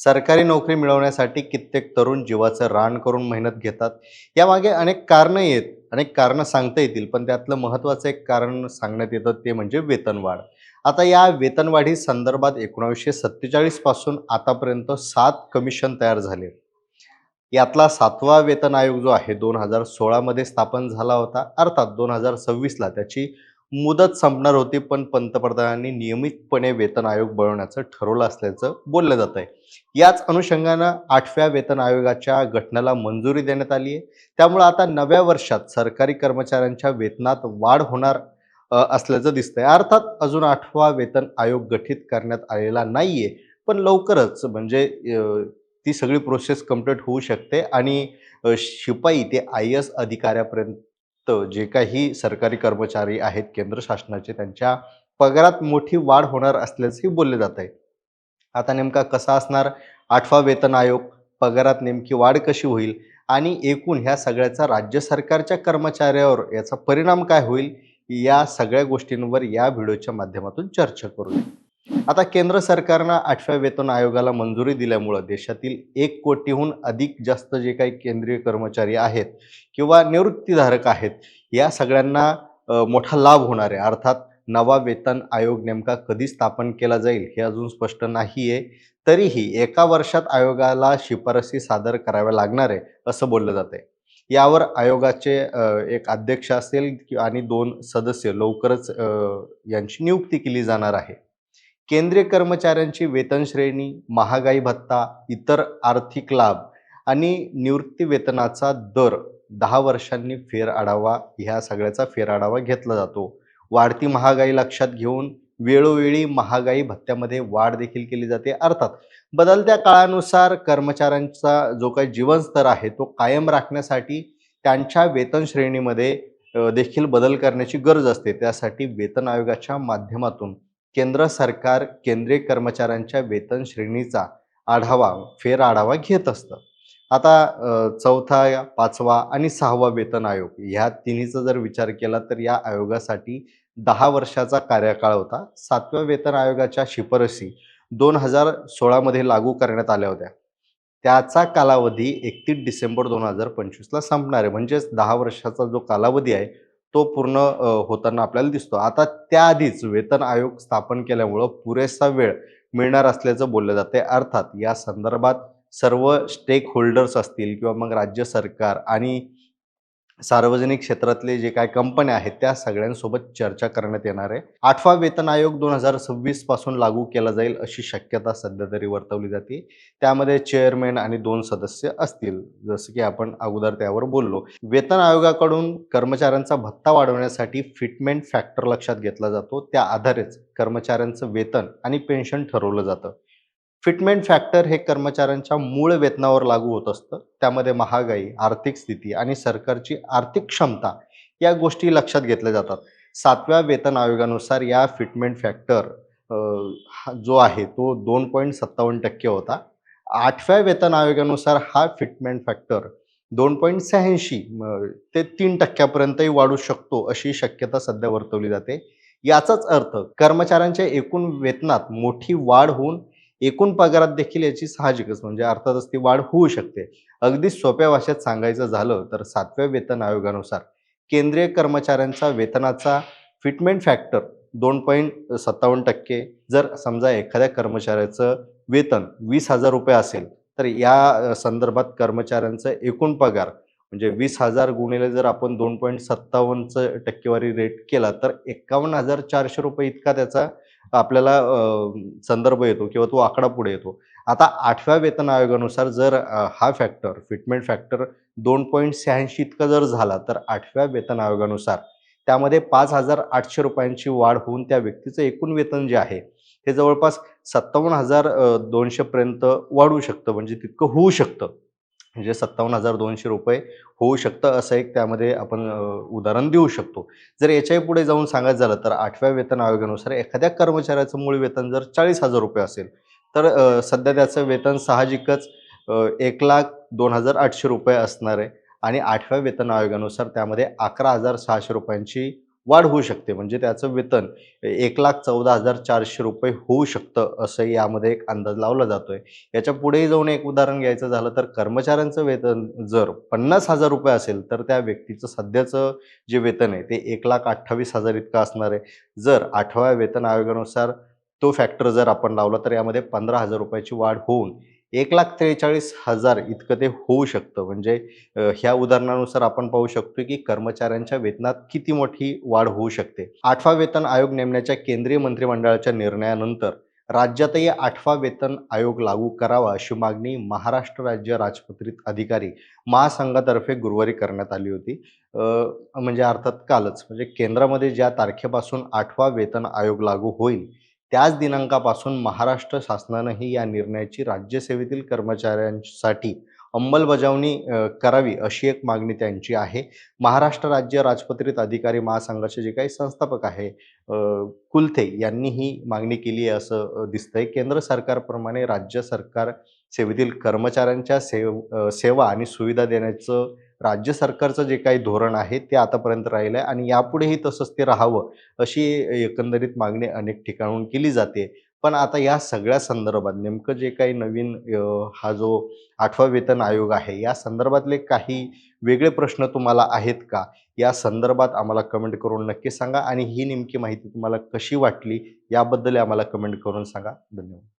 सरकारी नोकरी मिळवण्यासाठी कित्येक तरुण जीवाचं रान करून मेहनत घेतात. यामागे अनेक कारणं येत अनेक कारणं सांगता येतील पण त्यातलं महत्त्वाचं एक कारण सांगण्यात येतं ते म्हणजे वेतनवाढ. आता या वेतनवाढी संदर्भात एकोणावीसशे सत्तेचाळीसपासून आतापर्यंत सात कमिशन तयार झाले. यातला सातवा वेतन आयोग जो आहे दोन हजार सोळामध्ये स्थापन झाला होता. अर्थात दोन हजार सव्वीसला त्याची मुदत संपणार होती पण पंतप्रधानांनी नियमितपणे वेतन आयोग बनवण्याचं ठरवलं असल्याचं बोललं जात आहे याच अनुषंगानं आठव्या वेतन आयोगाच्या गठनाला मंजुरी देण्यात आली आहे त्यामुळं आता नव्या वर्षात सरकारी कर्मचाऱ्यांच्या वेतनात वाढ होणार असल्याचं दिसतंय. अर्थात अजून आठवा वेतन आयोग गठीत करण्यात आलेला नाहीये पण लवकरच म्हणजे ती सगळी प्रोसेस कंप्लीट होऊ शकते आणि शिपाई ते आय एस अधिकाऱ्यापर्यंत जे काही सरकारी कर्मचारी आहेत केंद्र शासनाचे त्यांच्या पगारात मोठी वाढ होणार असल्याचंही बोलले जात आहे. आता नेमका कसा असणार? आठवा वेतन आयोग पगारात नेमकी वाढ कशी होईल? आणि एकूण ह्या सगळ्याचा राज्य सरकारच्या कर्मचाऱ्यावर याचा परिणाम काय होईल? या सगळ्या गोष्टींवर या व्हिडिओच्या माध्यमातून चर्चा करूया. आता केंद्र सरकारनं आठव्या वेतन आयोगाला मंजुरी दिल्यामुळं देशातील एक कोटीहून अधिक जास्त जे काही केंद्रीय कर्मचारी आहेत किंवा निवृत्तीधारक आहेत या सगळ्यांना मोठा लाभ होणार आहे. अर्थात नवा वेतन आयोग नेमका कधी स्थापन केला जाईल हे अजून स्पष्ट नाही आहे तरीही एका वर्षात आयोगाला शिफारसी सादर कराव्या लागणार आहे असं बोललं जात आहे यावर आयोगाचे एक अध्यक्ष असेल आणि दोन सदस्य लवकरच यांची नियुक्ती केली जाणार आहे. केंद्रीय कर्मचाऱ्यांची वेतन श्रेणी महागाई भत्ता इतर आर्थिक लाभ आणि निवृत्ती वेतनाचा दर दहा वर्षांनी फेरआढावा ह्या सगळ्याचा फेरआढावा घेतला जातो. वाढती महागाई लक्षात घेऊन वेळोवेळी महागाई भत्त्यामध्ये वाढ देखील केली जाते. अर्थात बदलत्या काळानुसार कर्मचाऱ्यांचा जो काही जीवनस्तर आहे तो कायम राखण्यासाठी त्यांच्या वेतन श्रेणीमध्ये देखील बदल करण्याची गरज असते. त्यासाठी वेतन आयोगाच्या माध्यमातून केंद्र सरकार केंद्रीय कर्मचाऱ्यांच्या वेतन श्रेणीचा आढावा फेर आढावा घेत असतं. आता चौथा पाचवा आणि सहावा वेतन आयोग ह्या तिन्हीचा जर विचार केला तर या आयोगासाठी दहा वर्षाचा कार्यकाळ होता. सातव्या वेतन आयोगाच्या शिफारसी दोन हजार सोळामध्ये लागू करण्यात आल्या होत्या. त्याचा कालावधी एकतीस डिसेंबर दोन हजार पंचवीसला संपणार आहे. म्हणजेच दहा वर्षाचा जो कालावधी आहे तो पूर्ण होताना आपल्याला दिसतो. आता त्याआधीच वेतन आयोग स्थापन केल्यामुळं पुरेसा वेळ मिळणार असल्याचं बोललं जाते अर्थात या संदर्भात सर्व स्टेक होल्डर्स असतील किंवा मग राज्य सरकार आणि सार्वजनिक क्षेत्रातले जे काय कंपन्या आहेत त्या सगळ्यांसोबत चर्चा करण्यात येणार आहे. आठवा वेतन आयोग दोन हजार सव्वीसपासून लागू केला जाईल अशी शक्यता सध्या तरी वर्तवली जाते. त्यामध्ये चेअरमॅन आणि दोन सदस्य असतील. जसं की आपण अगोदर त्यावर बोललो. वेतन आयोगाकडून कर्मचाऱ्यांचा भत्ता वाढवण्यासाठी फिटमेंट फॅक्टर लक्षात घेतला जातो. त्या आधारेच कर्मचाऱ्यांचं वेतन आणि पेन्शन ठरवलं जातं. फिटमेंट फॅक्टर हे कर्मचाऱ्यांच्या मूळ वेतनावर लागू होत असतं. त्यामध्ये महागाई आर्थिक स्थिती आणि सरकारची आर्थिक क्षमता या गोष्टी लक्षात घेतल्या जातात. सातव्या वेतन आयोगानुसार या फिटमेंट फॅक्टर जो आहे तो दोन पॉईंट सत्तावन्न टक्के होता. आठव्या वेतन आयोगानुसार हा फिटमेंट फॅक्टर दोन पॉईंट शहाऐंशी ते तीन टक्क्यापर्यंतही वाढू शकतो अशी शक्यता सध्या वर्तवली जाते. याचाच अर्थ कर्मचाऱ्यांच्या एकूण वेतनात मोठी वाढ होऊन एकूण पगारात देखील याची साहजिकच म्हणजे अर्थातच ती वाढ होऊ शकते. अगदी सोप्या भाषेत सांगायचं झालं तर सातव्या वेतन आयोगानुसार केंद्रीय कर्मचाऱ्यांचा वेतनाचा फिटमेंट फॅक्टर दोन पॉईंट सत्तावन्न टक्के. जर समजा एखाद्या कर्मचाऱ्याचं वेतन वीस हजार रुपये असेल तर या संदर्भात कर्मचाऱ्यांचं एकूण पगार म्हणजे वीस हजार गुणिले जर आपण दोन पॉईंट सत्तावन्नचं टक्केवारी रेट केला तर एकावन्न हजार चारशे रुपये इतका त्याचा आपल्याला संदर्भ येतो किंवा तो आकडा पुढे येतो. आता आठव्या वेतन आयोगानुसार जर हा फॅक्टर फिटमेंट फॅक्टर दोन पॉईंट शहाऐंशी इतका जर झाला तर आठव्या वेतन आयोगानुसार त्यामध्ये पाच हजार आठशे रुपयांची वाढ होऊन त्या व्यक्तीचं एकूण वेतन जे आहे ते जवळपास सत्तावन्न हजार दोनशेपर्यंत वाढू शकतं म्हणजे तितकं होऊ शकतं. म्हणजे सत्तावन्न हजार दोनशे रुपये होऊ शकतं असं एक त्यामध्ये आपण उदाहरण देऊ शकतो. जर याच्याही पुढे जाऊन सांगायचं झालं तर आठव्या वेतन आयोगानुसार एखाद्या कर्मचाऱ्याचं मूळ वेतन जर चाळीस हजार रुपये असेल तर सध्या त्याचं वेतन साहजिकच एक लाख दोन हजार आठशे रुपये असणार आहे. आणि आठव्या वेतन आयोगानुसार त्यामध्ये अकरा हजार सहाशे रुपयांची वाढ होऊ शकते. म्हणजे त्याचं वेतन एक लाख चौदा हजार चारशे रुपये होऊ शकतं असं यामध्ये एक अंदाज लावला जातोय. याच्या पुढेही जाऊन एक उदाहरण घ्यायचं झालं तर कर्मचाऱ्यांचं वेतन जर पन्नास हजार रुपये असेल तर त्या व्यक्तीचं सध्याचं जे वेतन आहे ते एक लाख अठ्ठावीस हजार इतकं असणार आहे. जर आठव्या वेतन आयोगानुसार तो फॅक्टर जर आपण लावला तर यामध्ये पंधरा हजार रुपयाची वाढ होऊन एक लाख त्रेचाळीस हजार इतकं ते होऊ शकतं. म्हणजे ह्या उदाहरणानुसार आपण पाहू शकतो की कर्मचाऱ्यांच्या वेतनात किती मोठी वाढ होऊ शकते. आठवा वेतन आयोग नेमण्याच्या केंद्रीय मंत्रिमंडळाच्या निर्णयानंतर राज्यातही आठवा वेतन आयोग लागू करावा अशी मागणी महाराष्ट्र राज्य राजपत्रित अधिकारी महासंघातर्फे गुरुवारी करण्यात आली होती. म्हणजे अर्थात कालच. म्हणजे केंद्रामध्ये ज्या तारखेपासून आठवा वेतन आयोग लागू होईल त्याच दिनांकापासून महाराष्ट्र शासनानंही या निर्णयाची राज्यसेवेतील कर्मचाऱ्यांसाठी अंमलबजावणी करावी अशी एक मागणी त्यांची आहे. महाराष्ट्र राज्य राजपत्रित अधिकारी महासंघाचे जे काही संस्थापक आहे कुलथे यांनी ही मागणी केली आहे असं दिसतंय. केंद्र सरकारप्रमाणे राज्य सरकार सेवेतील कर्मचाऱ्यांच्या सेव सेवा आणि सुविधा देण्याचं राज्य सरकारचं जे काही धोरण आहे ते आतापर्यंत राहिलं आहे आणि यापुढेही तसंच ते राहावं अशी एकंदरीत मागणी अनेक ठिकाणून केली जाते. पण आता या सगळ्या संदर्भात नेमकं जे काही नवीन हा जो आठवा वेतन आयोग आहे या संदर्भातले काही वेगळे प्रश्न तुम्हाला आहेत का? या संदर्भात आम्हाला कमेंट करून नक्की सांगा आणि ही नेमकी माहिती तुम्हाला कशी वाटली याबद्दल आम्हाला कमेंट करून सांगा. धन्यवाद.